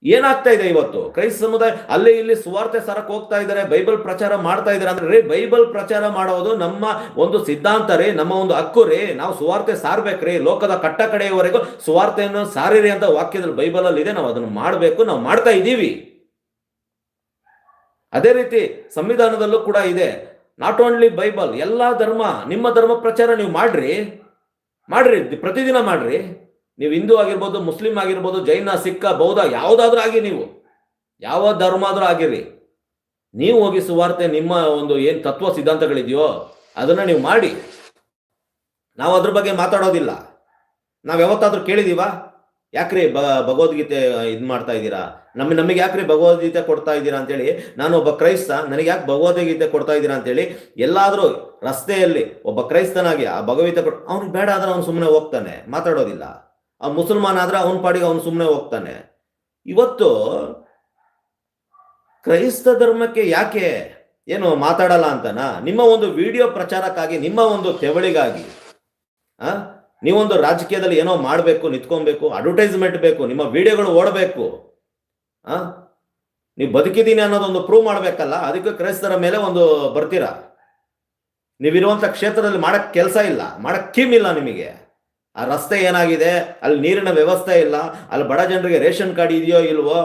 A: ಏನಾಗ್ತಾ ಇದೆ ಇವತ್ತು? ಕ್ರೈಸ್ತ ಸಮುದಾಯ ಅಲ್ಲಿ ಇಲ್ಲಿ ಸುವಾರ್ತೆ ಸರಕ್ ಹೋಗ್ತಾ ಇದ್ದಾರೆ, ಬೈಬಲ್ ಪ್ರಚಾರ ಮಾಡ್ತಾ ಇದ್ದಾರೆ ಅಂದ್ರೆ, ರೀ, ಬೈಬಲ್ ಪ್ರಚಾರ ಮಾಡೋದು ನಮ್ಮ ಒಂದು ಸಿದ್ಧಾಂತ ರೀ, ನಮ್ಮ ಒಂದು ಹಕ್ಕು ರೀ. ನಾವು ಸುವಾರ್ತೆ ಸಾರ್ಬೇಕ್ರಿ, ಲೋಕದ ಕಟ್ಟ ಕಡೆಯವರೆಗೂ ಸುವಾರ್ತೆಯನ್ನು ಸಾರಿರಿ ಅಂತ ವಾಕ್ಯದಲ್ಲಿ ಬೈಬಲ್ ಅಲ್ಲಿ ಇದೆ. ನಾವು ಅದನ್ನು ಮಾಡಬೇಕು, ನಾವು ಮಾಡ್ತಾ ಇದ್ದೀವಿ. ಅದೇ ರೀತಿ ಸಂವಿಧಾನದಲ್ಲೂ ಕೂಡ ಇದೆ. ನಾಟ್ ಓನ್ಲಿ ಬೈಬಲ್, ಎಲ್ಲಾ ಧರ್ಮ, ನಿಮ್ಮ ಧರ್ಮ ಪ್ರಚಾರ ನೀವು ಮಾಡ್ರಿ. ಮಾಡ್ರಿ, ಪ್ರತಿದಿನ ಮಾಡ್ರಿ. ನೀವು ಹಿಂದೂ ಆಗಿರ್ಬೋದು, ಮುಸ್ಲಿಂ ಆಗಿರ್ಬೋದು, ಜೈನ, ಸಿಕ್ಕ, ಬೌದ್ಧ, ಯಾವುದಾದ್ರೂ ಆಗಿ ನೀವು. ಯಾವ ಧರ್ಮ ಆದರೂ ಆಗಿರಿ. ನೀವು ಹೋಗಿ ಸುವಾರ್ತೆ, ನಿಮ್ಮ ಒಂದು ಏನು ತತ್ವ ಸಿದ್ಧಾಂತಗಳಿದೆಯೋ, ಅದನ್ನು ನೀವು ಮಾಡಿ. ನಾವು ಅದ್ರ ಬಗ್ಗೆ ಮಾತಾಡೋದಿಲ್ಲ. ನಾವು ಯಾವತ್ತಾದ್ರೂ ಕೇಳಿದೀವಾ? ಯಾಕ್ರಿ ಬ ಭಗವದ್ಗೀತೆ ಇದು ಮಾಡ್ತಾ ಇದ್ದೀರಾ? ನಮ್ಮ, ನಮಗೆ ಯಾಕ್ರಿ ಭಗವದ್ಗೀತೆ ಕೊಡ್ತಾ ಇದ್ದೀರಾ ಅಂತೇಳಿ, ನಾನು ಒಬ್ಬ ಕ್ರೈಸ್ತ, ನನಗೆ ಯಾಕೆ ಭಗವದ್ಗೀತೆ ಕೊಡ್ತಾ ಇದ್ದೀರಾ ಅಂತೇಳಿ, ಎಲ್ಲಾದರೂ ರಸ್ತೆಯಲ್ಲಿ ಒಬ್ಬ ಕ್ರೈಸ್ತನಾಗಿ ಆ ಭಗವೀತೆ ಕೊಡ್ ಅವ್ನಿಗೆ ಬೇಡ ಆದ್ರೆ ಅವ್ನು ಸುಮ್ಮನೆ ಹೋಗ್ತಾನೆ, ಮಾತಾಡೋದಿಲ್ಲ. ಆ ಮುಸಲ್ಮಾನ್ ಆದ್ರೆ ಅವನ ಪಾಡಿಗೆ ಅವನು ಸುಮ್ಮನೆ ಹೋಗ್ತಾನೆ. ಇವತ್ತು ಕ್ರೈಸ್ತ ಧರ್ಮಕ್ಕೆ ಯಾಕೆ ಏನು ಮಾತಾಡಲ್ಲ ಅಂತನಾ? ನಿಮ್ಮ ಒಂದು ವಿಡಿಯೋ ಪ್ರಚಾರಕ್ಕಾಗಿ, ನಿಮ್ಮ ಒಂದು ತೆವಳಿಗಾಗಿ, ಆ? ನೀವೊಂದು ರಾಜಕೀಯದಲ್ಲಿ ಏನೋ ಮಾಡಬೇಕು, ನಿಂತ್ಕೊಬೇಕು ಅಡ್ವರ್ಟೈಸ್ಮೆಂಟ್ ಬೇಕು, ನಿಮ್ಮ ವಿಡಿಯೋಗಳು ಓಡಬೇಕು, ಆ? ನೀವು ಬದುಕಿದ್ದೀನಿ ಅನ್ನೋದೊಂದು ಪ್ರೂವ್ ಮಾಡಬೇಕಲ್ಲ? ಅದಕ್ಕೆ ಕ್ರೈಸ್ತರ ಮೇಲೆ ಒಂದು ಬರ್ತೀರಾ? ನೀವಿರುವಂತ ಕ್ಷೇತ್ರದಲ್ಲಿ ಮಾಡಕ್ ಕೆಲಸ ಇಲ್ಲ, ಮಾಡಕ್ ಇಲ್ಲ ನಿಮಗೆ. ಆ ರಸ್ತೆ ಏನಾಗಿದೆ? ಅಲ್ಲಿ ನೀರಿನ ವ್ಯವಸ್ಥೆ ಇಲ್ಲ. ಅಲ್ಲಿ ಬಡ ಜನರಿಗೆ ರೇಷನ್ ಕಾರ್ಡ್ ಇದೆಯೋ ಇಲ್ವೋ?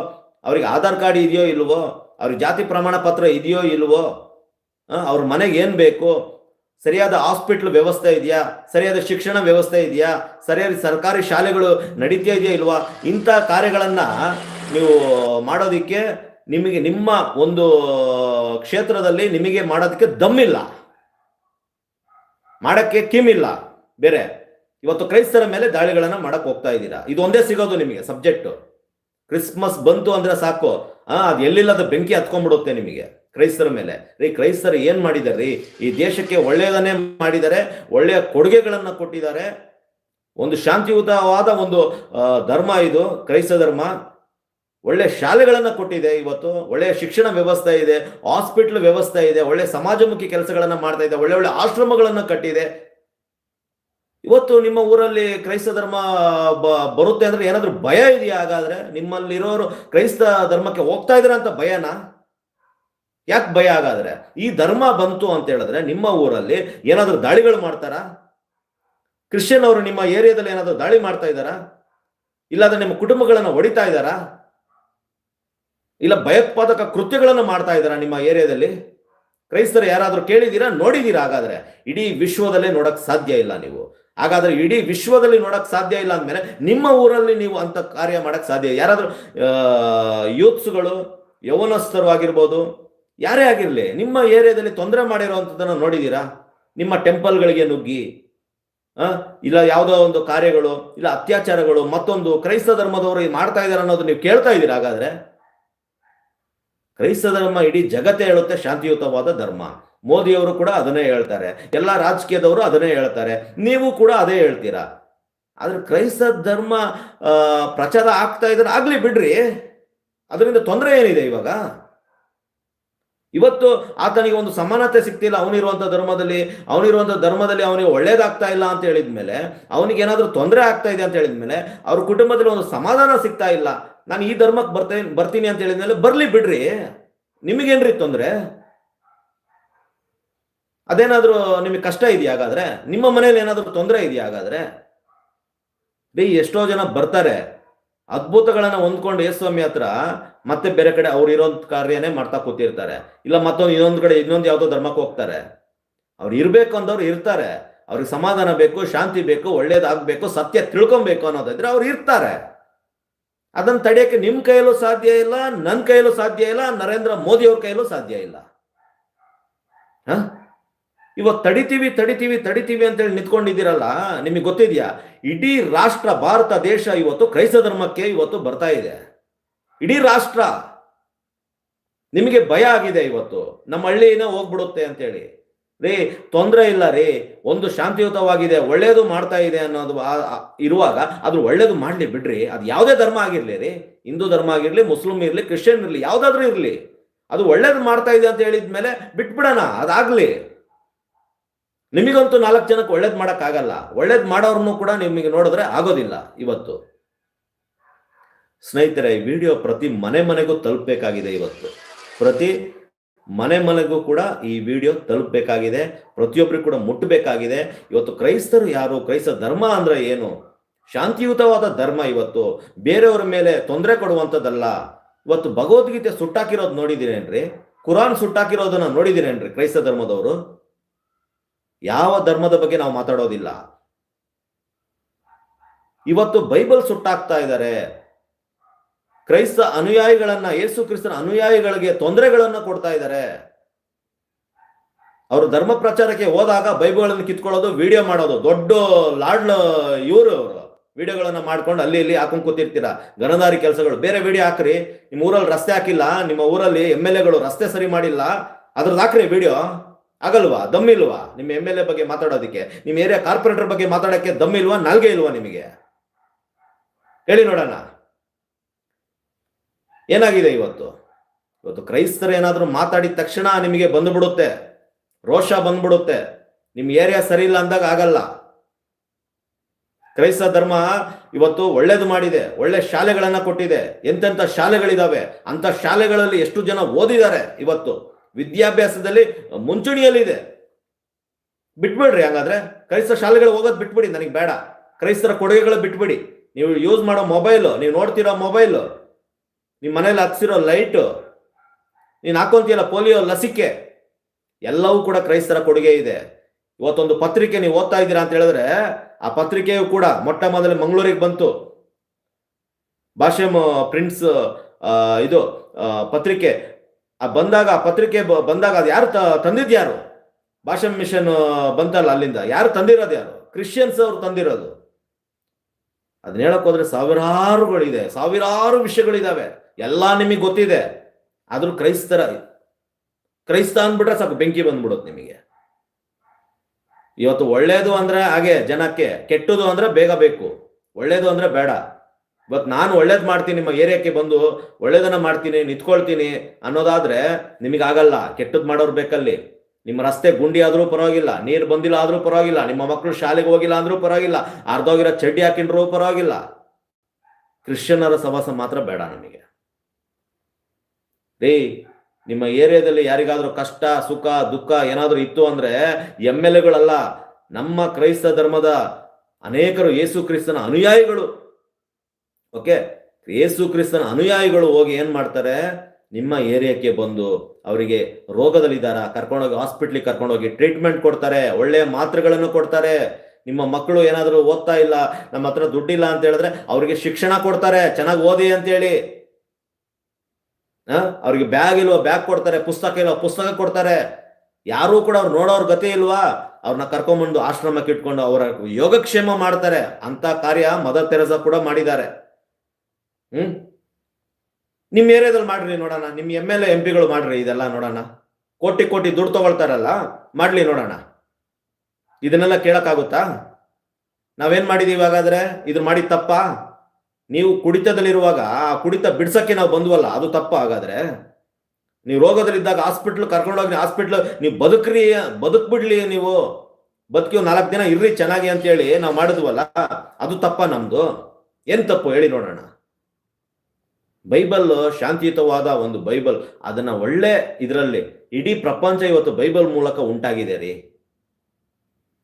A: ಅವ್ರಿಗೆ ಆಧಾರ್ ಕಾರ್ಡ್ ಇದೆಯೋ ಇಲ್ವೋ? ಅವ್ರಿಗೆ ಜಾತಿ ಪ್ರಮಾಣ ಪತ್ರ ಇದೆಯೋ ಇಲ್ವೋ? ಅವ್ರ ಮನೆಗೆ ಏನು ಬೇಕು? ಸರಿಯಾದ ಹಾಸ್ಪಿಟ್ಲ್ ವ್ಯವಸ್ಥೆ ಇದೆಯಾ? ಸರಿಯಾದ ಶಿಕ್ಷಣ ವ್ಯವಸ್ಥೆ ಇದೆಯಾ? ಸರಿಯಾದ ಸರ್ಕಾರಿ ಶಾಲೆಗಳು ನಡೀತಾ ಇದೆಯಾ ಇಲ್ವಾ? ಇಂಥ ಕಾರ್ಯಗಳನ್ನು ನೀವು ಮಾಡೋದಿಕ್ಕೆ ನಿಮಗೆ ನಿಮ್ಮ ಒಂದು ಕ್ಷೇತ್ರದಲ್ಲಿ ನಿಮಗೆ ಮಾಡೋದಕ್ಕೆ ದಮ್ಮಿಲ್ಲ. ಮಾಡಕ್ಕೆ ಇಲ್ಲ. ಬೇರೆ ಇವತ್ತು ಕ್ರೈಸ್ತರ ಮೇಲೆ ದಾಳಿಗಳನ್ನ ಮಾಡಕ್ ಹೋಗ್ತಾ ಇದ್ದೀರಾ? ಇದು ಒಂದೇ ಸಿಗೋದು ನಿಮಗೆ ಸಬ್ಜೆಕ್ಟ್ ಕ್ರಿಸ್ಮಸ್ ಬಂತು ಅಂದ್ರೆ ಸಾಕು. ಆ, ಅದು ಎಲ್ಲಿಲ್ಲದ ಬೆಂಕಿ ಹತ್ಕೊಂಡ್ಬಿಡುತ್ತೆ ನಿಮಗೆ, ಕ್ರೈಸ್ತರ ಮೇಲೆ. ರೀ, ಕ್ರೈಸ್ತರು ಏನ್ ಮಾಡಿದಾರೆ ರೀ ಈ ದೇಶಕ್ಕೆ ಒಳ್ಳೆಯದನ್ನೇ ಮಾಡಿದ್ದಾರೆ, ಒಳ್ಳೆಯ ಕೊಡುಗೆಗಳನ್ನ ಕೊಟ್ಟಿದ್ದಾರೆ. ಒಂದು ಶಾಂತಿಯುತವಾದ ಒಂದು ಧರ್ಮ ಇದು, ಕ್ರೈಸ್ತ ಧರ್ಮ. ಒಳ್ಳೆ ಶಾಲೆಗಳನ್ನ ಕೊಟ್ಟಿದೆ ಇವತ್ತು, ಒಳ್ಳೆಯ ಶಿಕ್ಷಣ ವ್ಯವಸ್ಥೆ ಇದೆ, ಹಾಸ್ಪಿಟ್ಲ್ ವ್ಯವಸ್ಥೆ ಇದೆ, ಒಳ್ಳೆ ಸಮಾಜಮುಖಿ ಕೆಲಸಗಳನ್ನ ಮಾಡ್ತಾ ಇದೆ, ಒಳ್ಳೆ ಒಳ್ಳೆ ಆಶ್ರಮಗಳನ್ನ ಕಟ್ಟಿದೆ. ಇವತ್ತು ನಿಮ್ಮ ಊರಲ್ಲಿ ಕ್ರೈಸ್ತ ಧರ್ಮ ಬರುತ್ತೆ ಅಂದ್ರೆ ಏನಾದ್ರೂ ಭಯ ಇದೆಯಾ? ಹಾಗಾದ್ರೆ ನಿಮ್ಮಲ್ಲಿರೋರು ಕ್ರೈಸ್ತ ಧರ್ಮಕ್ಕೆ ಹೋಗ್ತಾ ಇದ್ರ ಅಂತ ಭಯನಾ? ಯಾಕೆ ಭಯ ಹಾಗಾದ್ರೆ? ಈ ಧರ್ಮ ಬಂತು ಅಂತ ಹೇಳಿದ್ರೆ ನಿಮ್ಮ ಊರಲ್ಲಿ ಏನಾದರೂ ದಾಳಿಗಳು ಮಾಡ್ತಾರಾ? ಕ್ರಿಶ್ಚಿಯನ್ ಅವರು ನಿಮ್ಮ ಏರಿಯಾದಲ್ಲಿ ಏನಾದರೂ ದಾಳಿ ಮಾಡ್ತಾ ಇದ್ದಾರಾ? ಇಲ್ಲಾಂದ್ರೆ ನಿಮ್ಮ ಕುಟುಂಬಗಳನ್ನ ಹೊಡಿತಾ ಇದ್ದಾರಾ? ಇಲ್ಲ ಭಯೋತ್ಪಾದಕ ಕೃತ್ಯಗಳನ್ನು ಮಾಡ್ತಾ ಇದ್ದಾರಾ ನಿಮ್ಮ ಏರಿಯಾದಲ್ಲಿ? ಕ್ರೈಸ್ತರು ಯಾರಾದರೂ ಕೇಳಿದ್ದೀರಾ? ನೋಡಿದ್ದೀರಾ? ಹಾಗಾದ್ರೆ ಇಡೀ ವಿಶ್ವದಲ್ಲೇ ನೋಡಕ್ ಸಾಧ್ಯ ಇಲ್ಲ ನೀವು. ಹಾಗಾದ್ರೆ ಇಡೀ ವಿಶ್ವದಲ್ಲಿ ನೋಡಕ್ ಸಾಧ್ಯ ಇಲ್ಲ ಅಂದ್ಮೇಲೆ ನಿಮ್ಮ ಊರಲ್ಲಿ ನೀವು ಅಂತ ಕಾರ್ಯ ಮಾಡಕ್ ಸಾಧ್ಯ ಯಾರಾದ್ರೂ ಯೂತ್ಸ್ಗಳು, ಯೌವನಸ್ಥರು ಆಗಿರ್ಬೋದು, ಯಾರೇ ಆಗಿರಲಿ, ನಿಮ್ಮ ಏರಿಯಾದಲ್ಲಿ ತೊಂದರೆ ಮಾಡಿರುವಂಥದ್ದನ್ನು ನೋಡಿದ್ದೀರಾ ನಿಮ್ಮ ಟೆಂಪಲ್ಗಳಿಗೆ ನುಗ್ಗಿ ಇಲ್ಲ ಯಾವುದೋ ಒಂದು ಕಾರ್ಯಗಳು, ಇಲ್ಲ ಅತ್ಯಾಚಾರಗಳು, ಮತ್ತೊಂದು ಕ್ರೈಸ್ತ ಧರ್ಮದವರು ಮಾಡ್ತಾ ಇದ್ದಾರೆ ಅನ್ನೋದು ನೀವು ಕೇಳ್ತಾ ಇದ್ದೀರಾ ಹಾಗಾದ್ರೆ? ಕ್ರೈಸ್ತ ಧರ್ಮ ಇಡೀ ಜಗತ್ತೇ ಹೇಳುತ್ತೆ ಶಾಂತಿಯುತವಾದ ಧರ್ಮ. ಮೋದಿಯವರು ಕೂಡ ಅದನ್ನೇ ಹೇಳ್ತಾರೆ. ಎಲ್ಲ ರಾಜಕೀಯದವರು ಅದನ್ನೇ ಹೇಳ್ತಾರೆ. ನೀವು ಕೂಡ ಅದೇ ಹೇಳ್ತೀರಾ? ಆದ್ರೆ ಕ್ರೈಸ್ತ ಧರ್ಮ ಪ್ರಚಾರ ಆಗ್ತಾ ಇದ್ರೆ ಆಗ್ಲಿ ಬಿಡ್ರಿ. ಅದರಿಂದ ತೊಂದರೆ ಏನಿದೆ ಇವಾಗ? ಇವತ್ತು ಆತನಿಗೆ ಒಂದು ಸಮಾನತೆ ಸಿಗ್ತಿಲ್ಲ. ಅವನಿರುವಂತ ಧರ್ಮದಲ್ಲಿ ಅವನಿರುವಂತ ಧರ್ಮದಲ್ಲಿ ಅವನಿಗೆ ಒಳ್ಳೇದಾಗ್ತಾ ಇಲ್ಲ ಅಂತ ಹೇಳಿದ್ಮೇಲೆ, ಅವನಿಗೆ ಏನಾದರೂ ತೊಂದರೆ ಆಗ್ತಾ ಇದೆ ಅಂತ ಹೇಳಿದ್ಮೇಲೆ, ಅವ್ರ ಕುಟುಂಬದಲ್ಲಿ ಒಂದು ಸಮಾಧಾನ ಸಿಗ್ತಾ ಇಲ್ಲ. ನಾನು ಈ ಧರ್ಮಕ್ಕೆ ಬರ್ತೇನೆ ಬರ್ತೀನಿ ಅಂತ ಹೇಳಿದ್ಮೇಲೆ ಬರ್ಲಿ ಬಿಡ್ರಿ. ನಿಮಗೇನ್ರಿ ತೊಂದರೆ? ಅದೇನಾದ್ರೂ ನಿಮಗೆ ಕಷ್ಟ ಇದೆಯಾ ಹಾಗಾದ್ರೆ? ನಿಮ್ಮ ಮನೇಲಿ ಏನಾದ್ರೂ ತೊಂದರೆ ಇದೆಯಾ ಹಾಗಾದ್ರೆ? ಬೇ, ಎಷ್ಟೋ ಜನ ಬರ್ತಾರೆ. ಅದ್ಭುತಗಳನ್ನ ಹೊಂದ್ಕೊಂಡು ಯೇಸ್ವಾಮಿ ಹತ್ರ ಮತ್ತೆ ಬೇರೆ ಕಡೆ ಅವ್ರು ಇರೋಂಥ ಕಾರ್ಯನೇ ಮಾಡ್ತಾ ಕೂತಿರ್ತಾರೆ. ಇಲ್ಲ ಮತ್ತೊಂದು ಇನ್ನೊಂದು ಕಡೆ ಇನ್ನೊಂದು ಯಾವುದೋ ಧರ್ಮಕ್ಕೆ ಹೋಗ್ತಾರೆ. ಅವ್ರು ಇರ್ಬೇಕು ಅಂದವ್ರು ಇರ್ತಾರೆ. ಅವ್ರಿಗೆ ಸಮಾಧಾನ ಬೇಕು, ಶಾಂತಿ ಬೇಕು, ಒಳ್ಳೇದಾಗಬೇಕು, ಸತ್ಯ ತಿಳ್ಕೊಬೇಕು ಅನ್ನೋದಿದ್ರೆ ಅವ್ರು ಇರ್ತಾರೆ. ಅದನ್ನ ತಡೆಯಕ್ಕೆ ನಿಮ್ಮ ಕೈಯಲ್ಲೂ ಸಾಧ್ಯ ಇಲ್ಲ ನನ್ನ ಕೈಯಲ್ಲೂ ಸಾಧ್ಯ ಇಲ್ಲ, ನರೇಂದ್ರ ಮೋದಿ ಅವ್ರ ಕೈಯಲ್ಲೂ ಸಾಧ್ಯ ಇಲ್ಲ. ಹ? ಇವತ್ತು ತಡಿತೀವಿ ತಡಿತೀವಿ ತಡಿತೀವಿ ಅಂತೇಳಿ ನಿಂತ್ಕೊಂಡಿದ್ದೀರಲ್ಲ, ನಿಮಗೆ ಗೊತ್ತಿದೆಯಾ? ಇಡೀ ರಾಷ್ಟ್ರ, ಭಾರತ ದೇಶ ಇವತ್ತು ಕ್ರೈಸ್ತ ಧರ್ಮಕ್ಕೆ ಇವತ್ತು ಬರ್ತಾ ಇದೆ. ಇಡೀ ರಾಷ್ಟ್ರ. ನಿಮಗೆ ಭಯ ಆಗಿದೆ ಇವತ್ತು. ನಮ್ಮ ಹಳ್ಳಿನ ಹೋಗ್ಬಿಡುತ್ತೆ ಅಂತೇಳಿ. ರೀ, ತೊಂದರೆ ಇಲ್ಲ ರೀ. ಒಂದು ಶಾಂತಿಯುತವಾಗಿದೆ, ಒಳ್ಳೇದು ಮಾಡ್ತಾ ಇದೆ ಅನ್ನೋದು ಇರುವಾಗ ಅದ್ರ ಒಳ್ಳೇದು ಮಾಡಲಿ ಬಿಡ್ರಿ. ಅದು ಯಾವುದೇ ಧರ್ಮ ಆಗಿರಲಿ ರೀ. ಹಿಂದೂ ಧರ್ಮ ಆಗಿರಲಿ, ಮುಸ್ಲಿಂ ಇರಲಿ, ಕ್ರಿಶ್ಚಿಯನ್ ಇರಲಿ, ಯಾವುದಾದ್ರೂ ಇರಲಿ. ಅದು ಒಳ್ಳೇದು ಮಾಡ್ತಾ ಇದೆ ಅಂತ ಹೇಳಿದ ಮೇಲೆ ಬಿಟ್ಬಿಡೋಣ, ಅದಾಗ್ಲಿ. ನಿಮಗಂತೂ ನಾಲ್ಕು ಜನಕ್ಕೆ ಒಳ್ಳೇದು ಮಾಡೋಕ್ಕಾಗಲ್ಲ. ಒಳ್ಳೇದು ಮಾಡೋರ್ನು ಕೂಡ ನಿಮಗೆ ನೋಡಿದ್ರೆ ಆಗೋದಿಲ್ಲ ಇವತ್ತು. ಸ್ನೇಹಿತರೆ, ಈ ವಿಡಿಯೋ ಪ್ರತಿ ಮನೆ ಮನೆಗೂ ತಲುಪಬೇಕಾಗಿದೆ ಇವತ್ತು. ಪ್ರತಿ ಮನೆ ಮನೆಗೂ ಕೂಡ ಈ ವಿಡಿಯೋ ತಲುಪಬೇಕಾಗಿದೆ. ಪ್ರತಿಯೊಬ್ಬರಿಗೂ ಕೂಡ ಮುಟ್ಟಬೇಕಾಗಿದೆ. ಇವತ್ತು ಕ್ರೈಸ್ತರು ಯಾರು? ಕ್ರೈಸ್ತ ಧರ್ಮ ಅಂದ್ರೆ ಏನು? ಶಾಂತಿಯುತವಾದ ಧರ್ಮ ಇವತ್ತು. ಬೇರೆಯವರ ಮೇಲೆ ತೊಂದರೆ ಕೊಡುವಂಥದ್ದಲ್ಲ. ಇವತ್ತು ಭಗವದ್ಗೀತೆ ಸುಟ್ಟಾಕಿರೋದು ನೋಡಿದಿರೇನ್ರಿ ಕುರಾನ್ ಸುಟ್ಟಾಕಿರೋದನ್ನ ನೋಡಿದ್ದೀರೇನ್ರಿ ಕ್ರೈಸ್ತ ಧರ್ಮದವರು? ಯಾವ ಧರ್ಮದ ಬಗ್ಗೆ ನಾವು ಮಾತಾಡೋದಿಲ್ಲ. ಇವತ್ತು ಬೈಬಲ್ ಸುಟ್ಟಾಗ್ತಾ ಇದ್ದಾರೆ. ಕ್ರೈಸ್ತ ಅನುಯಾಯಿಗಳನ್ನ, ಯೇಸು ಕ್ರಿಸ್ತನ ಅನುಯಾಯಿಗಳಿಗೆ ತೊಂದರೆಗಳನ್ನು ಕೊಡ್ತಾ ಇದ್ದಾರೆ. ಅವರು ಧರ್ಮ ಪ್ರಚಾರಕ್ಕೆ ಹೋದಾಗ ಬೈಬಲ್ಗಳನ್ನು ಕಿತ್ಕೊಳ್ಳೋದು, ವಿಡಿಯೋ ಮಾಡೋದು, ದೊಡ್ಡ ಲಾಡ್ ಇವರು ವಿಡಿಯೋಗಳನ್ನ ಮಾಡ್ಕೊಂಡು ಅಲ್ಲಿ ಇಲ್ಲಿ ಹಾಕೊಂಡು ಕೂತಿರ್ತೀರಾ? ಗಣದಾರಿ ಕೆಲಸಗಳು. ಬೇರೆ ವಿಡಿಯೋ ಹಾಕ್ರಿ. ನಿಮ್ಮ ಊರಲ್ಲಿ ರಸ್ತೆ ಹಾಕಿಲ್ಲ, ನಿಮ್ಮ ಊರಲ್ಲಿ ಎಂ ಎಲ್ ಎಗಳು ರಸ್ತೆ ಸರಿ ಮಾಡಿಲ್ಲ. ಅದ್ರದ್ದು ಹಾಕ್ರಿ ವಿಡಿಯೋ. ಆಗಲ್ವಾ ದಮ್ಮಿಲ್ವಾ ನಿಮ್ಮ ಎಂ ಎಲ್ ಎ ಬಗ್ಗೆ ಮಾತಾಡೋದಕ್ಕೆ, ನಿಮ್ಮ ಏರಿಯಾ ಕಾರ್ಪೊರೇಟರ್ ಬಗ್ಗೆ ಮಾತಾಡೋಕ್ಕೆ ದಮ್ಮಿಲ್ವಾ, ನಲ್ಗೆ ಇಲ್ವಾ ನಿಮಗೆ? ಹೇಳಿ ನೋಡೋಣ. ಏನಾಗಿದೆ ಇವತ್ತು? ಇವತ್ತು ಕ್ರೈಸ್ತರು ಏನಾದರೂ ಮಾತಾಡಿದ ತಕ್ಷಣ ನಿಮಗೆ ಬಂದ್ಬಿಡುತ್ತೆ. ರೋಷ ಬಂದ್ಬಿಡುತ್ತೆ. ನಿಮ್ಮ ಏರಿಯಾ ಸರಿ ಇಲ್ಲ ಅಂದಾಗ ಆಗಲ್ಲ. ಕ್ರೈಸ್ತ ಧರ್ಮ ಇವತ್ತು ಒಳ್ಳೇದು ಮಾಡಿದೆ, ಒಳ್ಳೆ ಶಾಲೆಗಳನ್ನ ಕೊಟ್ಟಿದೆ. ಎಂತೆಂಥ ಶಾಲೆಗಳಿದಾವೆ ಅಂತ ಶಾಲೆಗಳಲ್ಲಿ ಎಷ್ಟು ಜನ ಓದಿದ್ದಾರೆ ಇವತ್ತು? ವಿದ್ಯಾಭ್ಯಾಸದಲ್ಲಿ ಮುಂಚೂಣಿಯಲ್ಲಿದೆ. ಬಿಟ್ಬಿಡ್ರಿ ಹಂಗಾದ್ರೆ. ಕ್ರೈಸ್ತ ಶಾಲೆಗಳು ಹೋಗೋದು ಬಿಟ್ಬಿಡಿ, ನನಗೆ ಬೇಡ. ಕ್ರೈಸ್ತರ ಕೊಡುಗೆಗಳು ಬಿಟ್ಬಿಡಿ. ನೀವು ಯೂಸ್ ಮಾಡೋ ಮೊಬೈಲು ನೀವು ನೋಡ್ತಿರೋ ಮೊಬೈಲು ನಿಮ್ಮ ಮನೇಲಿ ಹಚ್ಚಿರೋ ಲೈಟು ನೀನು ಹಾಕೊಂತೀಯಲ್ಲ ಪೋಲಿಯೋ ಲಸಿಕೆ, ಎಲ್ಲವೂ ಕೂಡ ಕ್ರೈಸ್ತರ ಕೊಡುಗೆ ಇದೆ. ಇವತ್ತೊಂದು ಪತ್ರಿಕೆ ನೀವು ಓದ್ತಾ ಇದ್ದೀರಾ ಅಂತ ಹೇಳಿದ್ರೆ, ಆ ಪತ್ರಿಕೆಯು ಕೂಡ ಮೊಟ್ಟ ಮೊದಲು ಮಂಗಳೂರಿಗೆ ಬಂತು. ಭಾಷೆ ಪ್ರಿಂಟ್ಸ್ ಇದು ಪತ್ರಿಕೆ ಆ ಬಂದಾಗ ಆ ಪತ್ರಿಕೆ ಬಂದಾಗ ಅದು ಯಾರು ತ- ತಂದಿದ್ಯಾರು ಭಾಷಾ ಮಿಷನ್ ಬಂತಲ್ಲ ಅಲ್ಲಿಂದ. ಯಾರು ತಂದಿರೋದು ಯಾರು? ಕ್ರಿಶ್ಚಿಯನ್ಸ್ ಅವರು ತಂದಿರೋದು. ಅದನ್ನ ಹೇಳಕ್ ಹೋದ್ರೆ ಸಾವಿರಾರುಗಳಿದೆ. ಸಾವಿರಾರು ವಿಷಯಗಳಿದಾವೆ. ಎಲ್ಲ ನಿಮಗೆ ಗೊತ್ತಿದೆ. ಆದ್ರೂ ಕ್ರೈಸ್ತರ, ಕ್ರೈಸ್ತ ಅಂದ್ಬಿಟ್ರೆ ಸ್ವಲ್ಪ ಬೆಂಕಿ ಬಂದ್ಬಿಡುತ್ತೆ ನಿಮಗೆ. ಇವತ್ತು ಒಳ್ಳೇದು ಅಂದ್ರೆ ಹಾಗೆ ಜನಕ್ಕೆ, ಕೆಟ್ಟದು ಅಂದ್ರೆ ಬೇಗ ಬೇಕು. ಒಳ್ಳೇದು ಅಂದ್ರೆ ಬೇಡ. ಇವತ್ತು ನಾನು ಒಳ್ಳೇದು ಮಾಡ್ತೀನಿ, ನಿಮ್ಮ ಏರಿಯಾಕ್ಕೆ ಬಂದು ಒಳ್ಳೇದನ್ನ ಮಾಡ್ತೀನಿ, ನಿಂತ್ಕೊಳ್ತೀನಿ ಅನ್ನೋದಾದ್ರೆ ನಿಮಗಾಗಲ್ಲ. ಕೆಟ್ಟದ್ ಮಾಡೋರು ಬೇಕಲ್ಲಿ. ನಿಮ್ಮ ರಸ್ತೆ ಗುಂಡಿ ಆದ್ರೂ ಪರವಾಗಿಲ್ಲ, ನೀರು ಬಂದಿಲ್ಲ ಆದ್ರೂ ಪರವಾಗಿಲ್ಲ, ನಿಮ್ಮ ಮಕ್ಕಳು ಶಾಲೆಗೆ ಹೋಗಿಲ್ಲ ಅಂದ್ರೂ ಪರವಾಗಿಲ್ಲ, ಅರ್ಧೋಗಿರೋ ಚಡ್ಡಿ ಹಾಕಿಂಡ್ರೂ ಪರವಾಗಿಲ್ಲ. ಕ್ರಿಶ್ಚಿಯನ್ನರ ಸವಾಸ ಮಾತ್ರ ಬೇಡ ನಮಗೆ. ರೀ, ನಿಮ್ಮ ಏರಿಯಾದಲ್ಲಿ ಯಾರಿಗಾದ್ರೂ ಕಷ್ಟ, ಸುಖ, ದುಃಖ ಏನಾದರೂ ಇತ್ತು ಅಂದ್ರೆ ಎಂ ಎಲ್ ಎಗಳಲ್ಲ, ನಮ್ಮ ಕ್ರೈಸ್ತ ಧರ್ಮದ ಅನೇಕರು ಯೇಸು ಕ್ರಿಸ್ತನ ಅನುಯಾಯಿಗಳು. ಓಕೆ? ಯೇಸು ಕ್ರಿಸ್ತನ ಅನುಯಾಯಿಗಳು ಹೋಗಿ ಏನ್ ಮಾಡ್ತಾರೆ? ನಿಮ್ಮ ಏರಿಯಾಕ್ಕೆ ಬಂದು ಅವರಿಗೆ ರೋಗದಲ್ಲಿದ್ದಾರ? ಕರ್ಕೊಂಡೋಗಿ ಹಾಸ್ಪಿಟ್ಲಿಗೆ ಕರ್ಕೊಂಡೋಗಿ ಟ್ರೀಟ್ಮೆಂಟ್ ಕೊಡ್ತಾರೆ. ಒಳ್ಳೆಯ ಮಾತ್ರೆಗಳನ್ನು ಕೊಡ್ತಾರೆ. ನಿಮ್ಮ ಮಕ್ಕಳು ಏನಾದರೂ ಓದ್ತಾ ಇಲ್ಲ ನಮ್ಮ ಹತ್ರ ದುಡ್ಡಿಲ್ಲ ಅಂತ ಹೇಳಿದ್ರೆ ಅವರಿಗೆ ಶಿಕ್ಷಣ ಕೊಡ್ತಾರೆ. ಚೆನ್ನಾಗಿ ಓದಿ ಅಂತೇಳಿ. ಆ, ಅವ್ರಿಗೆ ಬ್ಯಾಗ್ ಇಲ್ವಾ ಬ್ಯಾಗ್ ಕೊಡ್ತಾರೆ ಪುಸ್ತಕ ಇಲ್ವಾ ಪುಸ್ತಕ ಕೊಡ್ತಾರೆ. ಯಾರೂ ಕೂಡ ಅವ್ರು ನೋಡೋರ್ ಗತಿ ಇಲ್ವಾ? ಅವ್ರನ್ನ ಕರ್ಕೊಂಬಂದು ಆಶ್ರಮಕ್ಕೆ ಇಟ್ಕೊಂಡು ಅವರ ಯೋಗಕ್ಷೇಮ ಮಾಡ್ತಾರೆ. ಅಂತ ಕಾರ್ಯ ಮದರ್ ತೆರೆಸಾ ಕೂಡ ಮಾಡಿದ್ದಾರೆ. ಹ್ಮ್? ನಿಮ್ಮ ಏರಿಯಾದಲ್ಲಿ ಮಾಡ್ರಿ ನೋಡೋಣ ನಿಮ್ಮ ಎಂ ಎಲ್ ಎ ಎಂ ಪಿಗಳು ಮಾಡ್ರಿ ಇದೆಲ್ಲ ನೋಡೋಣ ಕೋಟಿ ಕೋಟಿ ದುಡ್ಡು ತಗೊಳ್ತಾರಲ್ಲ, ಮಾಡ್ಲಿ ನೋಡೋಣ ಇದನ್ನೆಲ್ಲ ಕೇಳಕ್ಕಾಗುತ್ತಾ? ನಾವೇನ್ ಮಾಡಿದೀವಿ ಹಾಗಾದ್ರೆ ಇದ್ರ ಮಾಡಿದ ತಪ್ಪ? ನೀವು ಕುಡಿತದಲ್ಲಿರುವಾಗ ಆ ಕುಡಿತ ಬಿಡ್ಸಕ್ಕೆ ನಾವು ಬಂದ್ವಲ್ಲ, ಅದು ತಪ್ಪ ಹಾಗಾದ್ರೆ? ನೀವು ರೋಗದಲ್ಲಿದ್ದಾಗ ಹಾಸ್ಪಿಟ್ಲ್ ಕರ್ಕೊಂಡೋಗಿ ಹಾಸ್ಪಿಟ್ಲ್ ನೀವು ಬದುಕ್ರಿ, ಬದುಕ್ಬಿಡ್ಲಿ ನೀವು. ಬದುಕಿ ನಾಲ್ಕು ದಿನ ಇರ್ರಿ ಚೆನ್ನಾಗಿ ಅಂತೇಳಿ ನಾವು ಮಾಡಿದ್ವಲ್ಲ, ಅದು ತಪ್ಪ ನಮ್ದು. ಏನ್ ತಪ್ಪು ಹೇಳಿ ನೋಡೋಣ ಬೈಬಲ್ ಶಾಂತಿಯುತವಾದ ಒಂದು ಬೈಬಲ್, ಅದನ್ನ ಒಳ್ಳೆ ಇದರಲ್ಲಿ ಇಡೀ ಪ್ರಪಂಚ ಇವತ್ತು ಬೈಬಲ್ ಮೂಲಕ ಉಂಟಾಗಿದೆ ರೀ.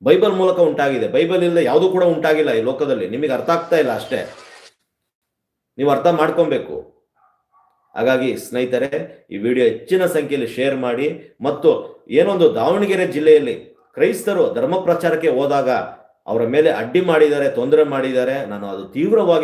A: ಬೈಬಲ್ ಮೂಲಕ ಉಂಟಾಗಿದೆ. ಬೈಬಲ್ ಇಲ್ಲದೆ ಯಾವುದೂ ಕೂಡ ಉಂಟಾಗಿಲ್ಲ ಈ ಲೋಕದಲ್ಲಿ. ನಿಮಗೆ ಅರ್ಥ ಆಗ್ತಾ ಇಲ್ಲ ಅಷ್ಟೇ. ನೀವು ಅರ್ಥ ಮಾಡ್ಕೊಬೇಕು. ಹಾಗಾಗಿ ಸ್ನೇಹಿತರೆ, ಈ ವಿಡಿಯೋ ಹೆಚ್ಚಿನ ಸಂಖ್ಯೆಯಲ್ಲಿ ಶೇರ್ ಮಾಡಿ ಮತ್ತು ಏನೊಂದು ದಾವಣಗೆರೆ ಜಿಲ್ಲೆಯಲ್ಲಿ ಕ್ರೈಸ್ತರು ಧರ್ಮ ಪ್ರಚಾರಕ್ಕೆ ಹೋದಾಗ ಅವರ ಮೇಲೆ ಅಡ್ಡಿ ಮಾಡಿದ್ದಾರೆ, ತೊಂದರೆ ಮಾಡಿದ್ದಾರೆ, ನಾನು ಅದು ತೀವ್ರವಾಗಿ